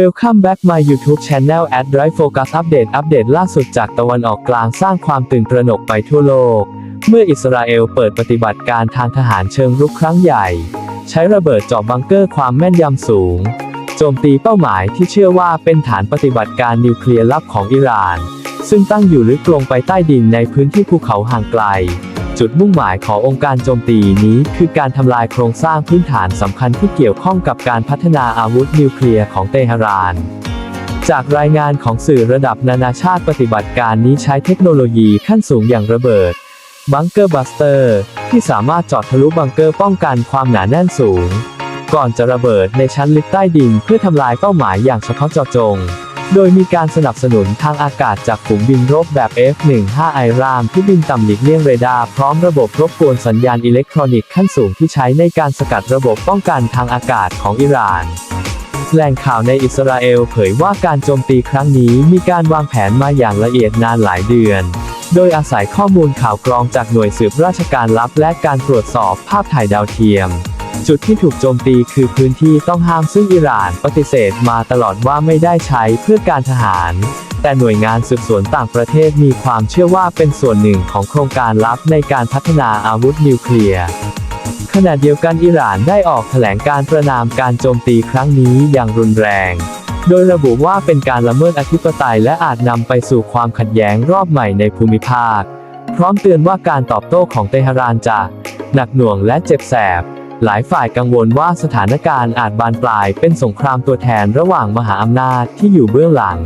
Welcome back my YouTube channel at Drive Focus Update อัปเดตล่าสุดจากตะวันออกกลางสร้างความตื่นตระหนกไปทั่วโลก เมื่ออิสราเอลเปิดปฏิบัติการทางทหารเชิงรุกครั้งใหญ่ ใช้ระเบิดเจาะบังเกอร์ความแม่นยำสูง โจมตีเป้าหมายที่เชื่อว่าเป็นฐานปฏิบัติการนิวเคลียร์ลับของอิหร่าน ซึ่งตั้งอยู่ลึกลงไปใต้ดินในพื้นที่ภูเขาห่างไกล จุดมุ่งหมายขององค์การโจมตีนี้คือการทำลายโครงสร้างพื้นฐานสำคัญที่เกี่ยวข้องกับการพัฒนาอาวุธนิวเคลียร์ของเตหะรานจากรายงานของสื่อระดับนานาชาติปฏิบัติการนี้ใช้เทคโนโลยีขั้นสูงอย่างระเบิด บังเกอร์บัสเตอร์ ที่สามารถเจาะทะลุบังเกอร์ป้องกันความหนาแน่นสูง ก่อนจะระเบิดในชั้นลึกใต้ดินเพื่อทำลายเป้าหมายอย่างเฉพาะเจาะจง โดยมีการสนับสนุนทางอากาศจากฝูงบินรบแบบ F-15 ไอรามที่บินต่ำหลีกเลี่ยงเรดาร์พร้อมระบบรบกวนสัญญาณอิเล็กทรอนิกส์ขั้นสูงที่ใช้ในการสกัดระบบป้องกันทางอากาศของอิหร่านแหล่งข่าวในอิสราเอลเผยว่าการโจมตีครั้งนี้มีการวางแผนมาอย่างละเอียดนานหลายเดือน โดยอาศัยข้อมูลข่าวกรองจากหน่วยสืบราชการลับและการตรวจสอบภาพถ่ายดาวเทียม จุดที่ถูกโจมตีคือพื้นที่ต้องห้ามซึ่งอิหร่านปฏิเสธมาตลอดว่าไม่ได้ใช้เพื่อการทหาร แต่หน่วยงานสืบสวนต่างประเทศมีความเชื่อว่าเป็นส่วนหนึ่งของโครงการลับในการพัฒนาอาวุธนิวเคลียร์ขณะเดียวกันอิหร่านได้ออกแถลงการประนามการโจมตีครั้งนี้อย่างรุนแรง โดยระบุว่าเป็นการละเมิดอธิปไตยและอาจนำไปสู่ความขัดแย้งรอบใหม่ในภูมิภาค พร้อมเตือนว่าการตอบโต้ของเตหะรานจะ หนักหน่วงและเจ็บแสบ หลายฝ่ายกังวลว่าสถานการณ์อาจบานปลายเป็นสงครามตัวแทนระหว่างมหาอำนาจที่อยู่เบื้องหลัง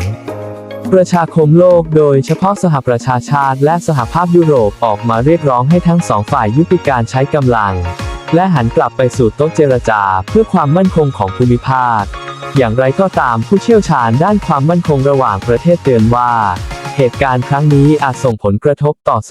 ประชาคมโลกโดยเฉพาะสหประชาชาติและสหภาพยุโรปออกมาเรียกร้องให้ทั้งสองฝ่ายยุติการใช้กำลัง และหันกลับไปสู่โต๊ะเจรจาเพื่อความมั่นคงของภูมิภาค อย่างไรก็ตามผู้เชี่ยวชาญด้านความมั่นคงระหว่างประเทศเตือนว่า เหตุการณ์ครั้งนี้อาจส่งผลกระทบต่อส